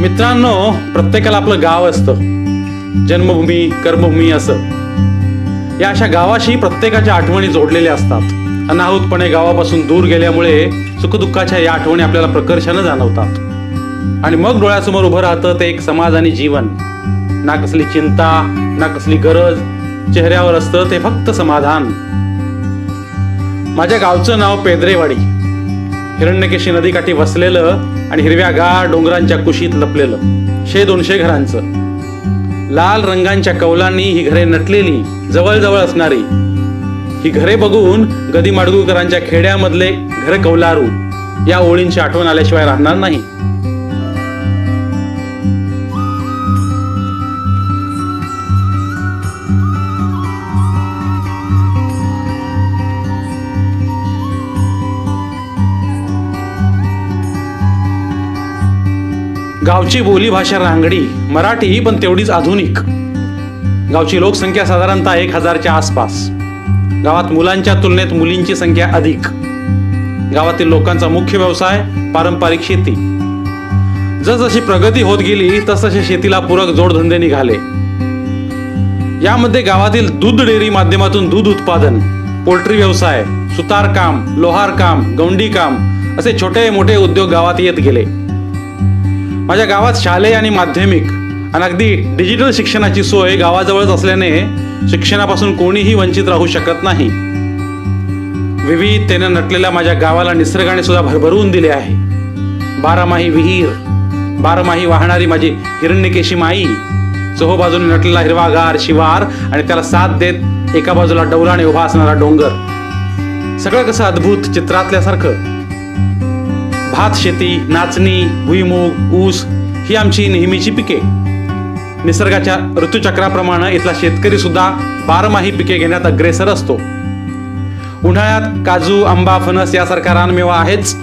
मित्रांनो प्रत्येकाला आपलं गाव असतं. जन्मभूमी कर्मभूमी असं. या अशा गावाशी प्रत्येकाच्या आठवणी जोडलेल्या असतात. अनाहूतपणे गावापासून दूर गेल्यामुळे सुखदुःखाच्या या आठवणी आपल्याला प्रकर्षानं जाणवतात. आणि मग डोळ्यासमोर उभं राहतं ते एक समाज आणि जीवन. ना कसली चिंता ना कसली गरज चेहऱ्यावर असतं ते फक्त समाधान. माझ्या गावचं नाव पेद्रेवाडी. हिरण्यकेशी नदीकाठी वसलेलं आणि हिरव्या गा डोंगरांच्या कुशीत लपलेलं. शे दोनशे घरांचं. लाल रंगांच्या कौलांनी ही घरे नटलेली जवळजवळ असणारी. ही घरे बघून गदी माडगुळकरांच्या खेड्यामधले घर कौलारू. या ओळींची आठवण आल्याशिवाय राहणार नाही. गावची बोलीभाषा रांगडी मराठी पण तेवढीच आधुनिक. गावची लोकसंख्या साधारणतः एक हजारच्या आसपास. गावात मुलांच्या तुलनेत मुलींची संख्या अधिक. गावातील लोकांचा मुख्य व्यवसाय पारंपरिक शेती. जसजशी प्रगती होत गेली तसतसे शेतीला पूरक जोडधंदे निघाले. यामध्ये गावातील दूध डेअरी माध्यमातून दूध उत्पादन पोल्ट्री व्यवसाय सुतारकाम लोहारकाम गौंडीकाम असे छोटे मोठे उद्योग गावात येत गेले. माझ्या गावात शालेय आणि माध्यमिक. आणि अगदी डिजिटल शिक्षणाची सोय गावाजवळच असल्याने शिक्षणापासून कोणीही वंचित राहू शकत नाही. विविधतेने नटलेल्या माझ्या गावाला निसर्गाने सुद्धा भरभरून दिले आहे. बारामाही विहीर बारमाही वाहणारी माझी हिरण्यकेशी माई चोहोबाजूने नटलेला हिरवागार शिवार आणि त्याला साथ देत एका बाजूला डौलाने उभा असणारा डोंगर. सगळं कसं अद्भुत चित्रातल्यासारखं. भात शेती नाचणी भुईमूग ऊस ही आमची नेहमीची पिके. निसर्गाच्या ऋतुचक्राप्रमाणे इथला शेतकरी सुद्धा बारमाही पिके घेण्यात अग्रेसर असतो. उन्हाळ्यात काजू आंबा फणस यासारखा रानमेवा आहेच.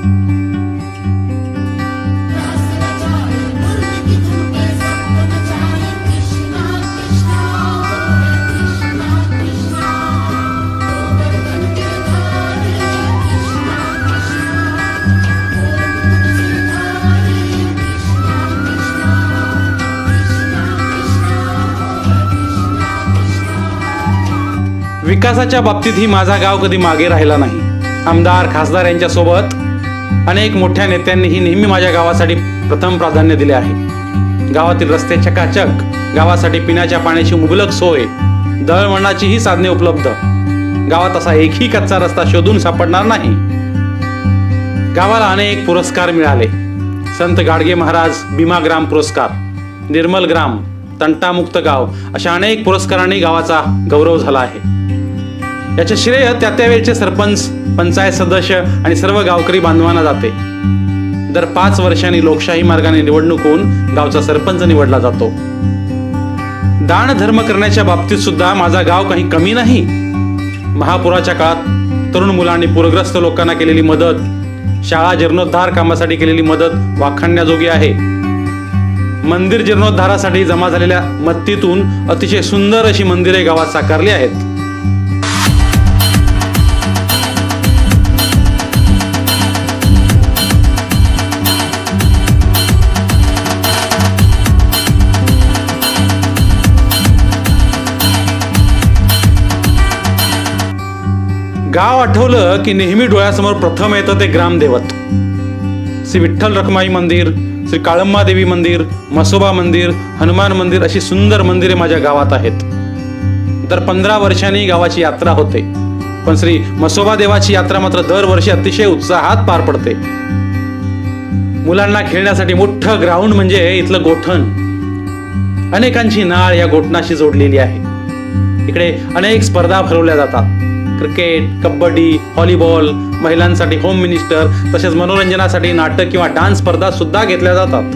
विकासाच्या बाबतीत ही माझा गाव कधी मागे राहिला नाही. आमदार खासदार यांच्या सोबत अनेक मोठ्या नेत्यांनीही नेहमी माझ्या गावासाठी प्रथम प्राधान्य दिले आहे. गावातील रस्ते चकाचक गावासाठी पिण्याच्या पाण्याची मुबलक सोय दळवळणाचीही साधने उपलब्ध. गावात असा एकही कच्चा रस्ता शोधून सापडणार नाही. गावाला अनेक पुरस्कार मिळाले. संत गाडगे महाराज भीमा ग्राम पुरस्कार निर्मल ग्राम तंटामुक्त गाव अशा अनेक पुरस्कारांनी गावाचा गौरव झाला आहे. याचे श्रेय त्या त्यावेळचे सरपंच पंचायत सदस्य आणि सर्व गावकरी बांधवांना जाते. दर पाच वर्षांनी लोकशाही मार्गाने निवडणूक होऊन गावचा सरपंच निवडला जातो. दान धर्म करण्याच्या बाबतीत सुद्धा माझा गाव काही कमी नाही. महापुराच्या काळात तरुण मुलांनी पूरग्रस्त लोकांना केलेली मदत शाळा जीर्णोद्धार कामासाठी केलेली मदत वाखाणण्याजोगी आहे. मंदिर जीर्णोद्धारासाठी जमा झालेल्या मत्तीतून अतिशय सुंदर अशी मंदिरे गावात साकारली आहेत. गाव आठवलं की नेहमी डोळ्यासमोर प्रथम येतं ते ग्रामदेवत. श्री विठ्ठल रखमाई मंदिर श्री काळम्मा देवी मंदिर मसोबा मंदिर हनुमान मंदिर अशी सुंदर मंदिरे माझ्या गावात आहेत. दर पंधरा वर्षांनी गावाची यात्रा होते. पण श्री मसोबा देवाची यात्रा मात्र दरवर्षी अतिशय उत्साहात पार पडते. मुलांना खेळण्यासाठी मोठं ग्राउंड म्हणजे इथलं गोठण. अनेकांची नाळ या गोठणाशी जोडलेली आहे. इकडे अनेक स्पर्धा भरवल्या जातात. क्रिकेट कबड्डी व्हॉलीबॉल महिलांसाठी होम मिनिस्टर तसेच मनोरंजनासाठी नाटक किंवा डान्स स्पर्धा सुद्धा घेतल्या जातात.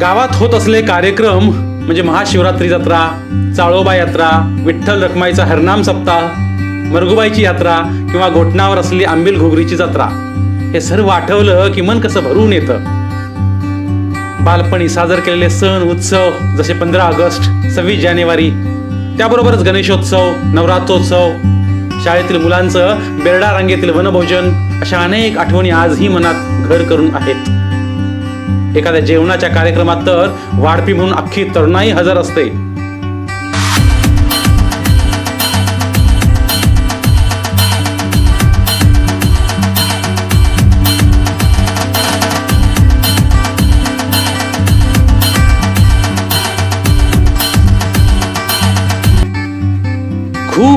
गावात होत असले कार्यक्रम म्हणजे महाशिवरात्री जत्रा चाळोबा यात्रा विठ्ठल रखमाईचा हरनाम सप्ताह मरगुबाईची यात्रा किंवा घोटणावर असलेली आंबील घुगरीची जत्रा हे सर्व आठवलं की मन कसं भरून येतं. बालपणी सादर केलेले सण उत्सव जसे पंधरा ऑगस्ट सव्वीस जानेवारी त्याबरोबरच गणेशोत्सव नवरात्रोत्सव शाळेतील मुलांचं बेरडा रांगेतील वनभोजन अशा अनेक आठवणी आजही मनात घर करून आहेत. एखाद्या जेवणाच्या कार्यक्रमात तर वाढपी म्हणून अख्खी तरुणाई हजर असते.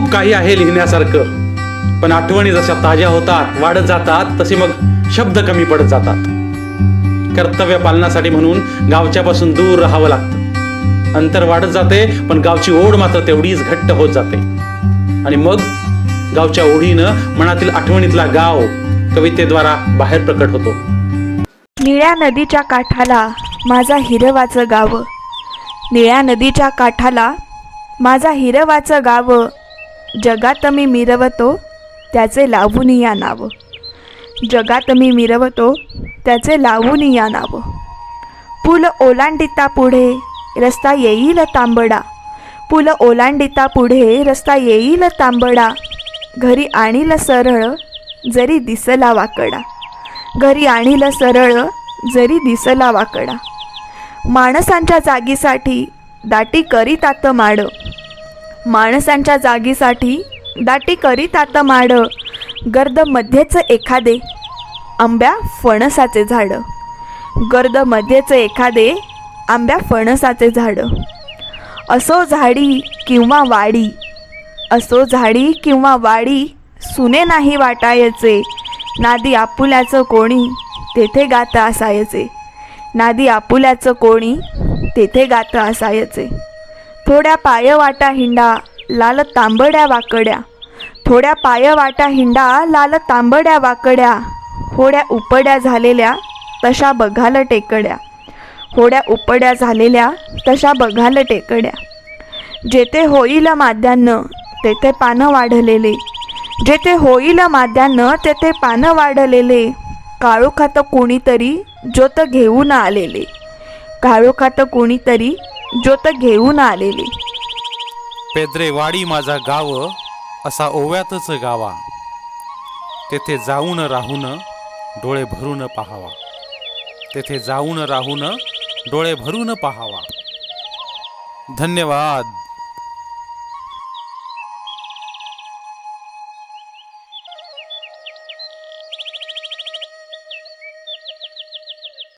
खूप काही आहे लिहिण्यासारखं. पण आठवणी जशा ताज्या होतात वाढत जातात तसे मग शब्द कमी पडत जातात. कर्तव्य पालनासाठी म्हणून गावच्यापासून दूर राहावं लागतं. अंतर वाढत जाते पण गावची ओढ मात्र तेवढीच घट्ट होत जाते. आणि मग गावच्या ओढीनं मनातील आठवणीतला गाव कवितेद्वारा बाहेर प्रकट होतो. निळ्या नदीच्या काठाला माझा हिरवाचं गाव. निळ्या नदीच्या काठाला माझा हिरवाचं गाव. जगात मी मिरवतो त्याचे लावून या नाव. जगात मी मिरवतो त्याचे लावून या नाव. पुल ओलांडिता पुढे रस्ता येईल तांबडा. पुल ओलांडिता पुढे रस्ता येईल तांबडा. घरी आणील सरळ जरी दिसला वाकडा. घरी आणील सरळ जरी दिसला वाकडा. माणसांच्या जागीसाठी दाटी करीत आत माड. माणसांच्या जागीसाठी दाटी करीत आता माड गर्द मध्येच एखादे आंब्या फणसाचे झाड. गर्द मध्येच एखादे आंब्या फणसाचे झाड. असो झाडी किंवा वाडी असो झाडी किंवा वाडी सुने नाही वाटायचे. नादी आपुल्याचं कोणी तेथे गातं असायचे. नादी आपुल्याचं कोणी तेथे गातं असायचे. थोड्या पाय वाटा हिंडा लाल तांबड्या वाकड्या. थोड्या पाय वाटा हिंडा लाल तांबड्या वाकड्या. होड्या उपड्या झालेल्या तशा बघाल टेकड्या. होड्या उपड्या झालेल्या तशा बघाल टेकड्या. जेथे होईल माद्यानं तेथे पानं वाढलेले. जेथे होईल माद्यानं तेथे पानं वाढलेले. काळोखात कोणीतरी ज्योत घेऊन आलेले. काळोखात कोणीतरी ज्योत घेऊन आलेली. पेद्रेवाडी माझा गाव असा ओव्यातच गावा. तेथे जाऊन राहून डोळे भरून पाहावा. तेथे जाऊन राहून डोळे भरून पहावा. धन्यवाद.